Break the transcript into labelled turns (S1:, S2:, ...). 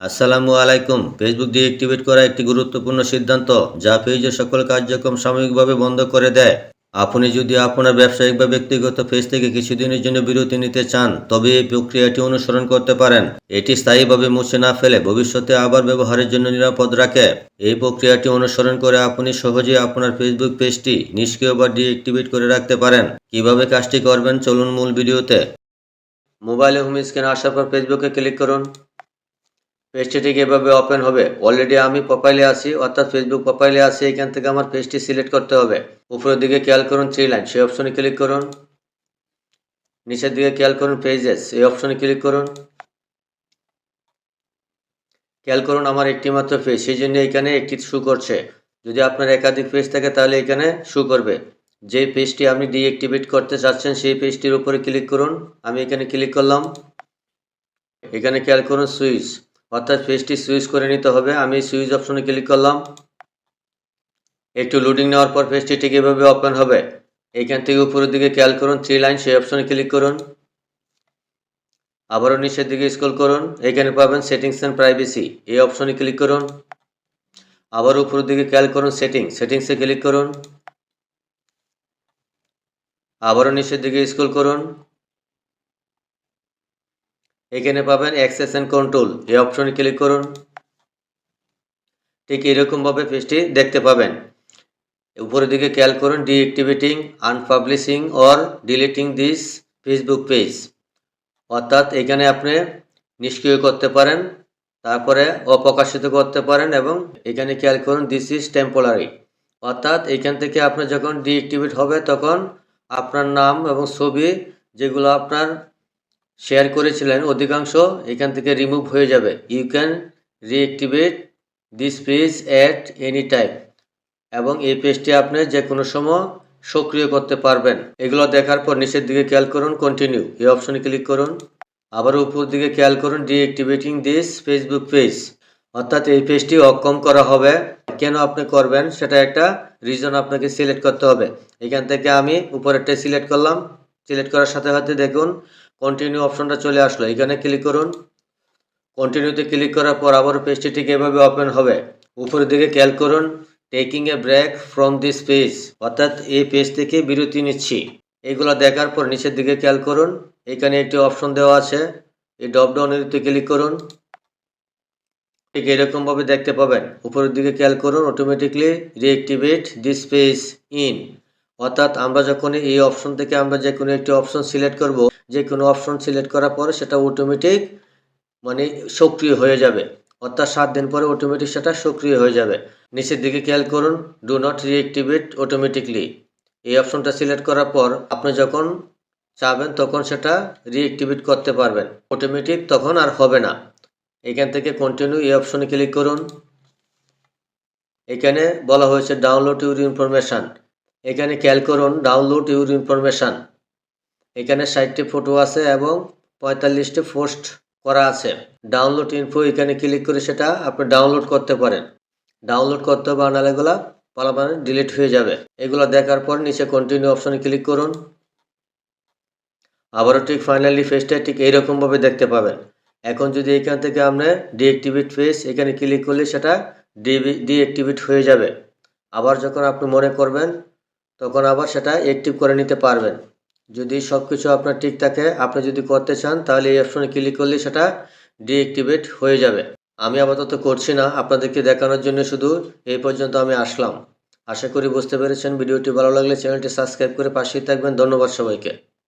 S1: আসসালামু আলাইকুম। Facebook deactivate করা একটি গুরুত্বপূর্ণ সিদ্ধান্ত, যা পেজের সকল কার্যক্রম সাময়িকভাবে বন্ধ করে দেয়। আপনি যদি আপনার ব্যবসায়িক বা ব্যক্তিগত পেজ থেকে কিছুদিনের জন্য বিরতি নিতে চান, তবে এই প্রক্রিয়াটি অনুসরণ করতে পারেন। এটি স্থায়ীভাবে মুছে না ফেলে ভবিষ্যতে আবার ব্যবহারের জন্য নিরাপদ রাখে। এই প্রক্রিয়াটি অনুসরণ করে আপনি সহজেই আপনার ফেসবুক পেজটি নিষ্ক্রিয় বা ডিএক্টিভেট করে রাখতে পারেন। কীভাবে কাজটি করবেন, চলুন মূল ভিডিওতে। মোবাইলে হোম স্ক্রিনে আসার পর ফেসবুকে ক্লিক করুন। পেজটি ঠিক এভাবে ওপেন হবে। অলরেডি আমি প্রোফাইলে আছি, অর্থাৎ ফেসবুক প্রোফাইলে আছি, এখান থেকে আমার পেজটি সিলেক্ট করতে হবে। উপরের দিকে খেয়াল করুন থ্রি লাইন সেই অপশনে ক্লিক করুন। নিচের দিকে খেয়াল করুন পেজেস এই অপশনে ক্লিক করুন। খেয়াল করুন আমার একটি মাত্র পেজ সেই জন্য এখানে একটি শু করছে। যদি আপনার একাধিক পেজ থাকে, তাহলে এখানে শু করবে। যে পেজটি আপনি ডিঅ্যাক্টিভেট করতে চাচ্ছেন, সেই পেজটির উপরে ক্লিক করুন। আমি এখানে ক্লিক করলাম। এখানে খেয়াল করুন সুইচ অর্থাৎ পেজটি সুইচ করে নিতে হবে। আমি সুইচ অপশনে ক্লিক করলাম। একটু লোডিং নেওয়ার পর পেজটি ঠিক এভাবে ওপেন হবে। এখান থেকে উপরের দিকে খেয়াল করুন থ্রি লাইন সেই অপশনে ক্লিক করুন। আবারও নিচের দিকে স্ক্রল করুন। এখানে পাবেন সেটিংস অ্যান্ড প্রাইভেসি এই অপশনে ক্লিক করুন। আবার উপরের দিকে খেয়াল করুন সেটিং সেটিংসে ক্লিক করুন। আবারও নিচের দিকে স্ক্রল করুন। এখানে পাবেন অ্যাক্সেস অ্যান্ড কন্ট্রোল এই অপশনে ক্লিক করুন। ঠিক এরকমভাবে পেজটি দেখতে পাবেন। উপরের দিকে খেয়াল করুন deactivating unpublishing or deleting this Facebook page অর্থাৎ এখানে আপনি নিষ্ক্রিয় করতে পারেন, তারপরে অপ্রকাশিত করতে পারেন এবং এখানে খেয়াল করুন দিস ইজ টেম্পোরারি অর্থাৎ এখান থেকে আপনার যখন ডিঅ্যাক্টিভেট হবে, তখন আপনার নাম এবং ছবি যেগুলো আপনার শেয়ার করেছিলেন, অধিকাংশ এখান থেকে রিমুভ হয়ে যাবে। You can reactivate this page at any time এবং এই পেজটি আপনি যে কোনো সময় সক্রিয় করতে পারবেন। এগুলো দেখার পর নিচের দিকে খেয়াল করুন কন্টিনিউ এই অপশনে ক্লিক করুন। আবার উপর দিকে খেয়াল করুন ডিঅ্যাক্টিভেটিং দিস ফেসবুক পেজ অর্থাৎ এই পেজটি অক্ষম করা হবে। কেন আপনি করবেন, সেটা একটা রিজন আপনাকে সিলেক্ট করতে হবে। এখান থেকে আমি উপরেরটা সিলেক্ট করলাম। সিলেক্ট করার সাথে সাথে দেখুন কন্টিনিউ অপশনটা চলে আসলো। এখানে ক্লিক করুন। কন্টিনিউতে ক্লিক করার পর আবার পেজটি ঠিক এভাবে ওপেন হবে। উপরের দিকে খেয়াল করুন taking a break from this page অর্থাৎ এই পেজ থেকে বিরতি নিচ্ছি। এগুলো দেখার পর নিচের দিকে খেয়াল করুন। এখানে একটি অপশন দেওয়া আছে। এই ড্রপ ডাউনের ক্লিক করুন। ঠিক এরকমভাবে দেখতে পাবেন। উপরের দিকে খেয়াল করুন automatically reactivate this page in অর্থাৎ আমরা যখন এই অপশন থেকে আমরা যে কোনো একটি অপশন সিলেক্ট করব, যে কোনো অপশন সিলেক্ট করার পরে সেটা অটোমেটিক মানে সক্রিয় হয়ে যাবে। অর্থাৎ সাত দিন পরে অটোমেটিক সেটা সক্রিয় হয়ে যাবে। নিচের দিকে খেয়াল করুন ডু নট রিঅ্যাক্টিভেট অটোমেটিকলি এই অপশনটা সিলেক্ট করার পর আপনি যখন চাবেন তখন সেটা রিঅ্যাক্টিভেট করতে পারবেন। অটোমেটিক তখন আর হবে না। এখান থেকে কন্টিনিউ এই অপশনে ক্লিক করুন। এখানে বলা হয়েছে ডাউনলোড ইউর ইনফরমেশান এখানে খেয়াল করুন ডাউনলোড ইউর ইনফরমেশান এখানে ষাটটি ফটো আছে এবং পঁয়তাল্লিশটি পোস্ট করা আছে। ডাউনলোড ইনফো এখানে ক্লিক করে সেটা আপনি ডাউনলোড করতে পারেন। ডাউনলোড করতে হবে, আনালে এগুলা পালাপানি ডিলিট হয়ে যাবে। এগুলো দেখার পর নিচে কন্টিনিউ অপশনে ক্লিক করুন। আবারও ঠিক ফাইনালি ফেসটা ঠিক এইরকমভাবে দেখতে পাবেন। এখন যদি এখান থেকে আমরা ডিঅ্যাক্টিভেট ফেস এখানে ক্লিক করলে সেটা ডিঅ্যাক্টিভেট হয়ে যাবে। আবার যখন আপনি মনে করবেন তখন আবার সেটা অ্যাক্টিভ করে নিতে পারবেন। যদি সব কিছু আপনার ঠিক থাকে, আপনি যদি করতে চান, তাহলে এই অপশনে ক্লিক করলে সেটা ডিঅ্যাক্টিভেট হয়ে যাবে। আমি আপাতত করছি না, আপনাদেরকে দেখানোর জন্য শুধু এই পর্যন্ত আমি আসলাম। আশা করি বুঝতে পেরেছেন। ভিডিওটি ভালো লাগলে চ্যানেলটি সাবস্ক্রাইব করে পাশেই থাকবেন। ধন্যবাদ সবাইকে।